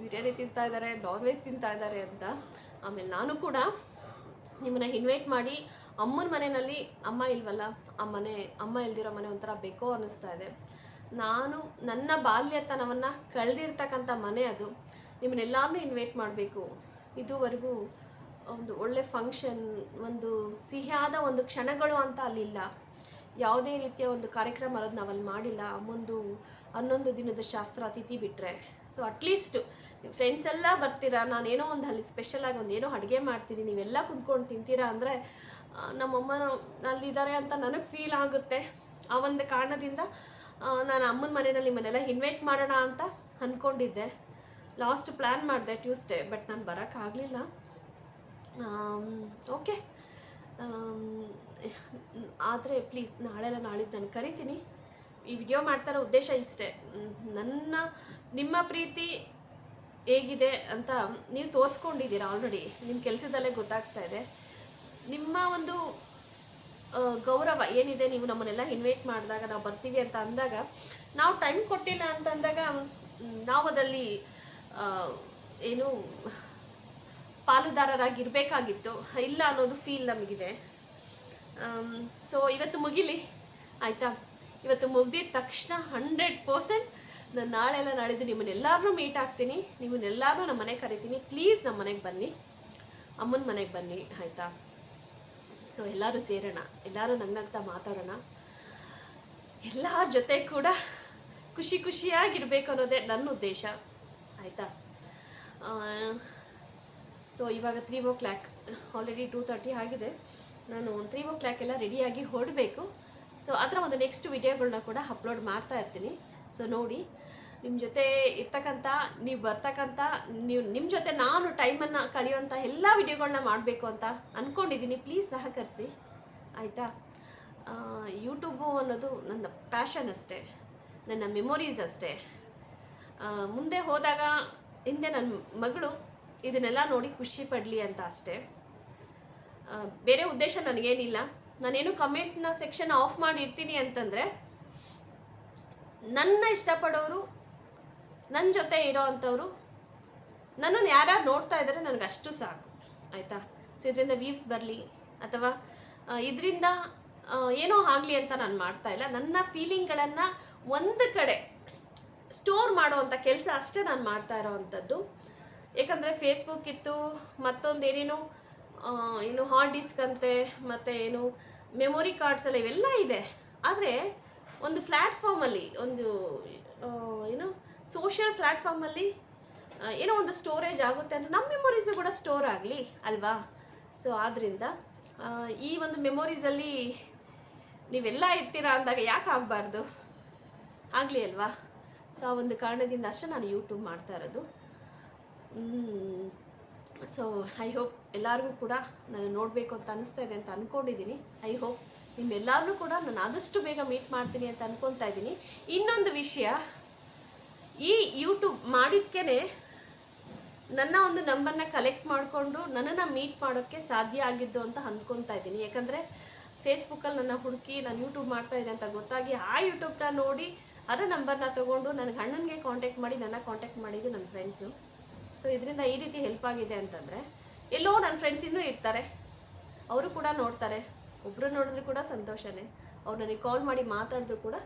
ಬಿರಿಯಾನಿ ತಿಂತಾ ಇದ್ದಾರೆ ನಾನ್ ವೆಜ್ ತಿಂತಾ ಇದ್ದಾರೆ ಅಂತ. ಆಮೇಲೆ ನಾನು ಕೂಡ ನಿಮ್ಮನ್ನ ಇನ್ವೈಟ್ ಮಾಡಿ ಅಮ್ಮನ ಮನೆಯಲ್ಲಿ ಅಮ್ಮ ಇಲ್ವಲ್ಲ, ಆ ಮನೆ, ಅಮ್ಮ ಇಲ್ದಿರೋ ಮನೆ ಒಂಥರ ಬೇಕೋ ಅನ್ನಿಸ್ತಾ ಇದೆ. ನಾನು ನನ್ನ ಬಾಲ್ಯತನವನ್ನು ಕಳೆದಿರ್ತಕ್ಕಂಥ ಮನೆ ಅದು. ನಿಮ್ಮನ್ನೆಲ್ಲರನ್ನೂ ಇನ್ವೈಟ್ ಮಾಡಬೇಕು. ಇದುವರೆಗೂ ಒಂದು ಒಳ್ಳೆ ಫಂಕ್ಷನ್ ಒಂದು ಸಿಹಿಯಾದ ಒಂದು ಕ್ಷಣಗಳು ಅಂತ ಅಲ್ಲಿಲ್ಲ. ಯಾವುದೇ ರೀತಿಯ ಒಂದು ಕಾರ್ಯಕ್ರಮ ಅನ್ನೋದು ನಾವಲ್ಲಿ ಮಾಡಿಲ್ಲ. ಅಮ್ಮೊಂದು ಹನ್ನೊಂದು ದಿನದ ಶಾಸ್ತ್ರ ಅತಿಥಿ ಬಿಟ್ಟರೆ ಸೊ ಅಟ್ಲೀಸ್ಟ್ ಫ್ರೆಂಡ್ಸ್ ಎಲ್ಲ ಬರ್ತೀರಾ? ನಾನೇನೋ ಒಂದು ಅಲ್ಲಿ ಸ್ಪೆಷಲಾಗಿ ಒಂದು ಏನೋ ಅಡುಗೆ ಮಾಡ್ತೀನಿ, ನೀವೆಲ್ಲ ಕುತ್ಕೊಂಡು ತಿಂತೀರಾ ಅಂದರೆ ನಮ್ಮಮ್ಮ ಅಲ್ಲಿದ್ದಾರೆ ಅಂತ ನನಗೆ ಫೀಲ್ ಆಗುತ್ತೆ. ಆ ಒಂದು ಕಾರಣದಿಂದ ನಾನು ಅಮ್ಮನ ಮನೆಯಲ್ಲಿ ನಿಮ್ಮನ್ನೆಲ್ಲ ಇನ್ವೈಟ್ ಮಾಡೋಣ ಅಂತ ಅಂದ್ಕೊಂಡಿದ್ದೆ ಲಾಸ್ಟ್ ಪ್ಲ್ಯಾನ್ ಮಾಡಿದೆ ಟ್ಯೂಸ್ಡೇ ಬಟ್ ನಾನು ಬರೋಕ್ಕಾಗಲಿಲ್ಲ ಓಕೆ ಆದರೆ ಪ್ಲೀಸ್ ನಾಳೆಲ್ಲ ನಾಳಿದ್ದು ನಾನು ಕರಿತೀನಿ. ಈ ವಿಡಿಯೋ ಮಾಡ್ತಾರೋ ಉದ್ದೇಶ ಇಷ್ಟೇ. ನನ್ನ, ನಿಮ್ಮ ಪ್ರೀತಿ ಹೇಗಿದೆ ಅಂತ ನೀವು ತೋರಿಸ್ಕೊಂಡಿದ್ದೀರಾ ಆಲ್ರೆಡಿ ನಿಮ್ಮ ಕೆಲಸದಲ್ಲೇ ಗೊತ್ತಾಗ್ತಾ ಇದೆ. ನಿಮ್ಮ ಒಂದು ಗೌರವ ಏನಿದೆ? ನೀವು ನಮ್ಮನ್ನೆಲ್ಲ ಇನ್ವೈಟ್ ಮಾಡಿದಾಗ ನಾವು ಬರ್ತೀವಿ ಅಂತ ಅಂದಾಗ ನಾವು ಟೈಮ್ ಕೊಟ್ಟಿಲ್ಲ ಅಂತ ಅಂದಾಗ ನಾವು ಅದಲ್ಲಿ ಆ, ಏನು ಪಾಲುದಾರರಾಗಿರ್ಬೇಕಾಗಿತ್ತು. ಇಲ್ಲ ಅನ್ನೋದು ಫೀಲ್ ನಮಗಿದೆ. ಸೊ ಇವತ್ತು ಮುಗಿಲಿ? ಆಯಿತಾ? ಇವತ್ತು ಮುಗ್ದಿದ ತಕ್ಷಣ ಹಂಡ್ರೆಡ್ ಪರ್ಸೆಂಟ್ ನಾನು ನಾಳೆ ಎಲ್ಲ ನಾಳಿದ್ದು ನಿಮ್ಮನ್ನೆಲ್ಲರೂ ಮೀಟ್ ಆಗ್ತೀನಿ. ನಿಮ್ಮನ್ನೆಲ್ಲರೂ ನಮ್ಮ ಮನೆಗೆ ಕರಿತೀನಿ. ಪ್ಲೀಸ್ ನಮ್ಮ ಮನೆಗೆ ಬನ್ನಿ. ಅಮ್ಮನ ಮನೆಗೆ ಬನ್ನಿ. ಆಯಿತಾ? ಸೊ ಎಲ್ಲರೂ ಸೇರೋಣ, ಎಲ್ಲರೂ ನಗ್ನಗ್ತಾ ಮಾತಾಡೋಣ. ಎಲ್ಲರ ಜೊತೆ ಕೂಡ ಖುಷಿ ಖುಷಿಯಾಗಿರ್ಬೇಕು ಅನ್ನೋದೇ ನನ್ನ ಉದ್ದೇಶ. ಆಯಿತಾ? ಸೊ ಇವಾಗ three o'clock already two thirty ಆಗಿದೆ. ನಾನು ತ್ರೀ ಓ ಕ್ಲಾಕ್ ಎಲ್ಲ ರೆಡಿಯಾಗಿ ಹೊರಡಬೇಕು. ಸೊ ಅದರ ಒಂದು ನೆಕ್ಸ್ಟ್ ವಿಡಿಯೋಗಳನ್ನ ಕೂಡ ಅಪ್ಲೋಡ್ ಮಾಡ್ತಾ ಇರ್ತೀನಿ. ಸೊ ನೋಡಿ ನಿಮ್ಮ ಜೊತೆ ಇರ್ತಕ್ಕಂಥ, ನೀವು ಬರ್ತಕ್ಕಂಥ, ನೀವು ನಿಮ್ಮ ಜೊತೆ ನಾನು ಟೈಮನ್ನು ಕಲಿಯುವಂಥ ಎಲ್ಲ ವಿಡಿಯೋಗಳನ್ನ ಮಾಡಬೇಕು ಅಂತ ಅಂದ್ಕೊಂಡಿದ್ದೀನಿ ಪ್ಲೀಸ್ ಸಹಕರಿಸಿ. ಆಯಿತಾ? ಯೂಟ್ಯೂಬು ಅನ್ನೋದು ನನ್ನ ಪ್ಯಾಷನ್ ಅಷ್ಟೇ. ನನ್ನ ಮೆಮೊರೀಸ್ ಅಷ್ಟೇ. ಮುಂದೆ ಹೋದಾಗ ಹಿಂದೆ ನನ್ನ ಮಗಳು ಇದನ್ನೆಲ್ಲ ನೋಡಿ ಖುಷಿ ಪಡಲಿ ಅಂತ ಅಷ್ಟೇ. ಬೇರೆ ಉದ್ದೇಶ ನನಗೇನಿಲ್ಲ. ನಾನೇನು ಕಮೆಂಟ್ನ ಸೆಕ್ಷನ್ ಆಫ್ ಮಾಡಿರ್ತೀನಿ ಅಂತಂದರೆ, ನನ್ನ ಇಷ್ಟಪಡೋರು ನನ್ನ ಜೊತೆ ಇರೋ ಅಂಥವ್ರು ನನ್ನನ್ನು ಯಾರ್ಯಾರು ನೋಡ್ತಾ ಇದ್ದಾರೆ ನನಗೆ ಅಷ್ಟು ಸಾಕು, ಆಯಿತಾ? ಸೊ ಇದರಿಂದ ವ್ಯೂವ್ಸ್ ಬರಲಿ, ಅಥವಾ ಇದರಿಂದ ಏನೋ ಆಗಲಿ ಅಂತ ನಾನು ಮಾಡ್ತಾ ಇಲ್ಲ. ನನ್ನ ಫೀಲಿಂಗ್ಗಳನ್ನು ಒಂದು ಕಡೆ ಸ್ಟೋರ್ ಮಾಡುವಂಥ ಕೆಲಸ ಅಷ್ಟೇ ನಾನು ಮಾಡ್ತಾ ಇರೋವಂಥದ್ದು ಯಾಕಂದರೆ ಫೇಸ್ಬುಕ್ ಇತ್ತು, ಮತ್ತೊಂದು ಏನೇನೋ ಏನು ಹಾರ್ಡ್ ಡಿಸ್ಕ್ ಅಂತೆ, ಮತ್ತು ಏನು ಮೆಮೊರಿ ಕಾರ್ಡ್ಸ್ ಎಲ್ಲ ಇವೆಲ್ಲ ಇದೆ. ಆದರೆ, ಒಂದು ಪ್ಲ್ಯಾಟ್ಫಾರ್ಮಲ್ಲಿ ಒಂದು ಏನು ಸೋಷಿಯಲ್ ಪ್ಲ್ಯಾಟ್ಫಾರ್ಮಲ್ಲಿ ಏನೋ ಒಂದು ಸ್ಟೋರೇಜ್ ಆಗುತ್ತೆ ಅಂದರೆ ನಮ್ಮ ಮೆಮೊರೀಸು ಕೂಡ ಸ್ಟೋರ್ ಆಗಲಿ, ಅಲ್ವಾ? ಸೊ ಆದ್ದರಿಂದ ಈ ಒಂದು ಮೆಮೊರೀಸಲ್ಲಿ ನೀವೆಲ್ಲ ಇರ್ತೀರಾ ಅಂದಾಗ ಯಾಕೆ ಆಗಬಾರ್ದು? ಆಗಲಿ ಅಲ್ವಾ? ಸೊ ಆ ಒಂದು ಕಾರಣದಿಂದ ಅಷ್ಟೇ ನಾನು ಯೂಟ್ಯೂಬ್ ಮಾಡ್ತಾ ಇರೋದು. ಸೊ ಐ ಹೋಪ್ ಎಲ್ಲರಿಗೂ ಕೂಡ ನಾನು ನೋಡಬೇಕು ಅಂತ ಅನಿಸ್ತಾ ಇದೆ ಅಂತ ಅಂದ್ಕೊಂಡಿದ್ದೀನಿ ಐ ಹೋಪ್ ನಿಮ್ಮೆಲ್ಲರನ್ನೂ ಕೂಡ ನಾನು ಆದಷ್ಟು ಬೇಗ ಮೀಟ್ ಮಾಡ್ತೀನಿ ಅಂತ ಅಂದ್ಕೊತಾ ಇದ್ದೀನಿ ಇನ್ನೊಂದು ವಿಷಯ ಈ ಯೂಟ್ಯೂಬ್ ಮಾಡಿದ್ಕೇ ನನ್ನ ಒಂದು ನಂಬರ್ನ ಕಲೆಕ್ಟ್ ಮಾಡಿಕೊಂಡು ನನ್ನನ್ನು ಮೀಟ್ ಮಾಡೋಕ್ಕೆ ಸಾಧ್ಯ ಆಗಿದ್ದು ಅಂತ ಅಂದ್ಕೊತಾ ಇದ್ದೀನಿ. ಯಾಕಂದರೆ ಫೇಸ್ಬುಕ್ಕಲ್ಲಿ ನನ್ನ ಹುಡುಕಿ ನಾನು ಯೂಟ್ಯೂಬ್ ಮಾಡ್ತಾ ಇದ್ದೆ ಅಂತ ಗೊತ್ತಾಗಿ ಆ ಯೂಟ್ಯೂಬ್ನ ನೋಡಿ ಅದರ ನಂಬರ್ನ ತೊಗೊಂಡು ನನಗೆ ಅಣ್ಣನಿಗೆ ಕಾಂಟ್ಯಾಕ್ಟ್ ಮಾಡಿ, ನನ್ನ ಕಾಂಟ್ಯಾಕ್ಟ್ ಮಾಡಿದ್ದು ನನ್ನ ಫ್ರೆಂಡ್ಸು ಸೊ ಇದರಿಂದ ಈ ರೀತಿ ಹೆಲ್ಪ್ ಆಗಿದೆ ಅಂತಂದರೆ ಎಲ್ಲೋ ನನ್ನ ಫ್ರೆಂಡ್ಸ್ ಇನ್ನೂ ಇರ್ತಾರೆ. ಅವರು ಕೂಡ ನೋಡ್ತಾರೆ. ಒಬ್ಬರು ನೋಡಿದ್ರು ಕೂಡ ಸಂತೋಷನೇ. ಅವ್ರು ನನಗೆ ಕಾಲ್ ಮಾಡಿ ಮಾತಾಡಿದ್ರು ಕೂಡ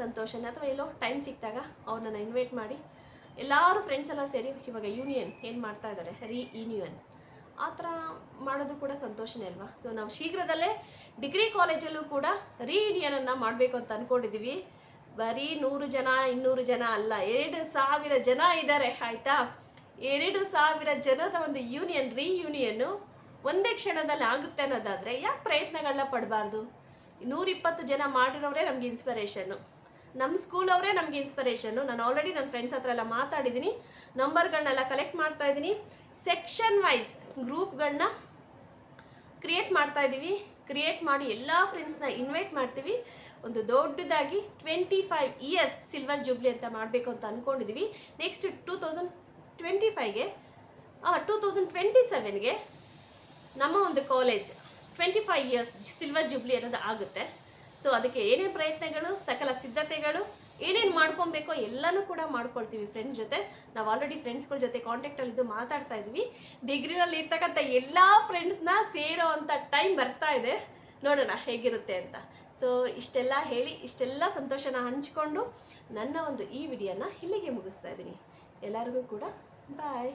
ಸಂತೋಷನೇ ಅಥವಾ ಎಲ್ಲೋ ಟೈಮ್ ಸಿಕ್ಕಿದಾಗ ಅವ್ರನ್ನ ಇನ್ವೈಟ್ ಮಾಡಿ ಎಲ್ಲರೂ ಫ್ರೆಂಡ್ಸ್ ಎಲ್ಲ ಸೇರಿ ಇವಾಗ ಯೂನಿಯನ್ ಏನು ಮಾಡ್ತಾ ಇದ್ದಾರೆ ರೀ ಯೂನಿಯನ್ ಆ ಥರ ಮಾಡೋದು ಕೂಡ ಸಂತೋಷನೇ ಅಲ್ವಾ? ಸೊ ನಾವು ಶೀಘ್ರದಲ್ಲೇ ಡಿಗ್ರಿ ಕಾಲೇಜಲ್ಲೂ ಕೂಡ ರೀಯೂನಿಯನನ್ನು ಮಾಡಬೇಕು ಅಂತ ಅಂದ್ಕೊಂಡಿದ್ದೀವಿ ಬರೀ ನೂರು ಜನ, ಇನ್ನೂರು ಜನ ಅಲ್ಲ, ಎರಡು ಸಾವಿರ ಜನ ಇದ್ದಾರೆ ಆಯಿತಾ? ಎರಡು ಸಾವಿರ ಜನದ ಒಂದು ಯೂನಿಯನ್ ರೀಯೂನಿಯನ್ನು ಒಂದೇ ಕ್ಷಣದಲ್ಲಿ ಆಗುತ್ತೆ ಅನ್ನೋದಾದರೆ ಯಾಕೆ ಪ್ರಯತ್ನಗಳನ್ನ ಪಡಬಾರ್ದು? ನೂರಿಪ್ಪತ್ತು ಜನ ಮಾಡಿರೋರೇ ನಮ್ಗೆ ಇನ್ಸ್ಪಿರೇಷನ್ನು ನಮ್ಮ ಸ್ಕೂಲ್ ಅವರೇ ನಮ್ಗೆ ಇನ್ಸ್ಪಿರೇಷನ್ನು ನಾನು ಆಲ್ರೆಡಿ ನನ್ನ ಫ್ರೆಂಡ್ಸ್ ಹತ್ರ ಎಲ್ಲ ಮಾತಾಡಿದ್ದೀನಿ ನಂಬರ್ಗಳನ್ನೆಲ್ಲ ಕಲೆಕ್ಟ್ ಮಾಡ್ತಾ ಇದ್ದೀನಿ ಸೆಕ್ಷನ್ ವೈಸ್ ಗ್ರೂಪ್ಗಳನ್ನ ಕ್ರಿಯೇಟ್ ಮಾಡ್ತಾ ಇದ್ದೀವಿ ಕ್ರಿಯೇಟ್ ಮಾಡಿ ಎಲ್ಲ ಫ್ರೆಂಡ್ಸ್ನ ಇನ್ವೈಟ್ ಮಾಡ್ತೀವಿ. ಒಂದು ದೊಡ್ಡದಾಗಿ twenty five years silver jubilee ಅಂತ ಮಾಡಬೇಕು ಅಂತ ಅಂದ್ಕೊಂಡಿದ್ದೀವಿ ನೆಕ್ಸ್ಟ್ ಟೂ ತೌಸಂಡ್ ಟ್ವೆಂಟಿ ಫೈವ್ಗೆ ಟೂ ತೌಸಂಡ್ ಟ್ವೆಂಟಿ ಸೆವೆನ್ಗೆ ನಮ್ಮ ಒಂದು college twenty five years silver jubilee ಅನ್ನೋದು ಆಗುತ್ತೆ. ಸೊ ಅದಕ್ಕೆ ಏನೇನು ಪ್ರಯತ್ನಗಳು, ಸಕಲ ಸಿದ್ಧತೆಗಳು, ಏನೇನು ಮಾಡ್ಕೊಬೇಕೋ ಎಲ್ಲನೂ ಕೂಡ ಮಾಡ್ಕೊಳ್ತೀವಿ ಫ್ರೆಂಡ್ಸ್ ಜೊತೆ. ನಾವು ಆಲ್ರೆಡಿ ಫ್ರೆಂಡ್ಸ್ಗಳ ಜೊತೆ ಕಾಂಟ್ಯಾಕ್ಟಲ್ಲಿದ್ದು ಮಾತಾಡ್ತಾ ಇದ್ವಿ. ಡಿಗ್ರಿನಲ್ಲಿ ಇರ್ತಕ್ಕಂಥ ಎಲ್ಲ ಫ್ರೆಂಡ್ಸ್ನ ಸೇರೋ ಅಂಥ ಟೈಮ್ ಬರ್ತಾ ಇದೆ. ನೋಡೋಣ ಹೇಗಿರುತ್ತೆ ಅಂತ. ಸೊ ಇಷ್ಟೆಲ್ಲ ಹೇಳಿ, ಇಷ್ಟೆಲ್ಲ ಸಂತೋಷನ ಹಂಚಿಕೊಂಡು ನನ್ನ ಒಂದು ಈ ವಿಡಿಯೋನ ಇಲ್ಲಿಗೆ ಮುಗಿಸ್ತಾ ಇದ್ದೀನಿ. ಎಲ್ಲರಿಗೂ ಕೂಡ ಬಾಯ್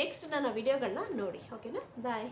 ನೆಕ್ಸ್ಟ್ ನನ್ನ ವಿಡಿಯೋಗಳನ್ನ ನೋಡಿ ಓಕೆನಾ ಬಾಯ್